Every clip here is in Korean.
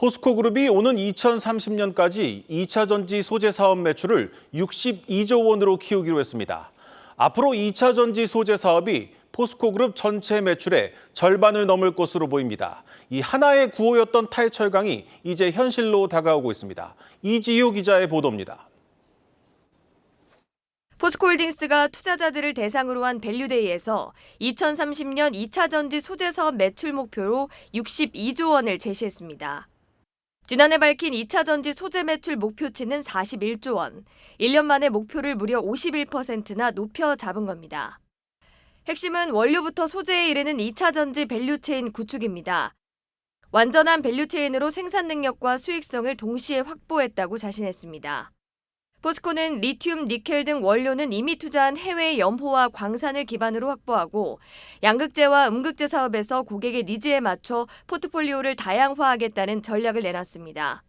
포스코 그룹이 오는 2030년까지 2차 전지 소재 사업 매출을 62조 원으로 키우기로 했습니다. 앞으로 2차 전지 소재 사업이 포스코 그룹 전체 매출의 절반을 넘을 것으로 보입니다. 이 하나의 구호였던 탈철강이 이제 현실로 다가오고 있습니다. 이지효 기자의 보도입니다. 포스코홀딩스가 투자자들을 대상으로 한 밸류데이에서 2030년 2차 전지 소재 사업 매출 목표로 62조 원을 제시했습니다. 지난해 밝힌 2차 전지 소재 매출 목표치는 41조 원, 1년 만에 목표를 무려 51%나 높여 잡은 겁니다. 핵심은 원료부터 소재에 이르는 2차 전지 밸류체인 구축입니다. 완전한 밸류체인으로 생산 능력과 수익성을 동시에 확보했다고 자신했습니다. 포스코는 리튬, 니켈 등 원료는 이미 투자한 해외 염호와 광산을 기반으로 확보하고 양극재와 음극재 사업에서 고객의 니즈에 맞춰 포트폴리오를 다양화하겠다는 전략을 내놨습니다.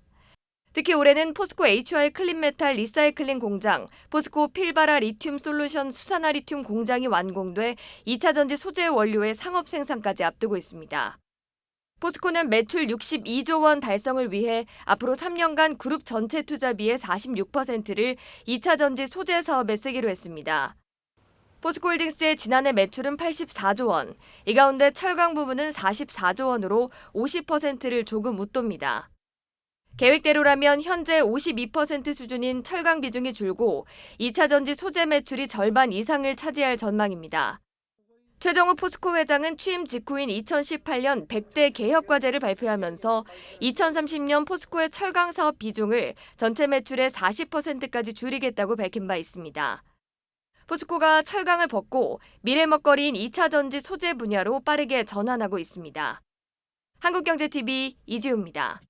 특히 올해는 포스코 HY 클린메탈 리사이클링 공장, 포스코 필바라 리튬 솔루션 수산화 리튬 공장이 완공돼 2차 전지 소재 원료의 상업 생산까지 앞두고 있습니다. 포스코는 매출 62조 원 달성을 위해 앞으로 3년간 그룹 전체 투자비의 46%를 2차 전지 소재 사업에 쓰기로 했습니다. 포스코홀딩스의 지난해 매출은 84조 원, 이 가운데 철강 부분은 44조 원으로 50%를 조금 웃돕니다. 계획대로라면 현재 52% 수준인 철강 비중이 줄고 2차 전지 소재 매출이 절반 이상을 차지할 전망입니다. 최정우 포스코 회장은 취임 직후인 2018년 100대 개혁 과제를 발표하면서 2030년 포스코의 철강 사업 비중을 전체 매출의 40%까지 줄이겠다고 밝힌 바 있습니다. 포스코가 철강을 벗고 미래 먹거리인 2차 전지 소재 분야로 빠르게 전환하고 있습니다. 한국경제TV 이지우입니다.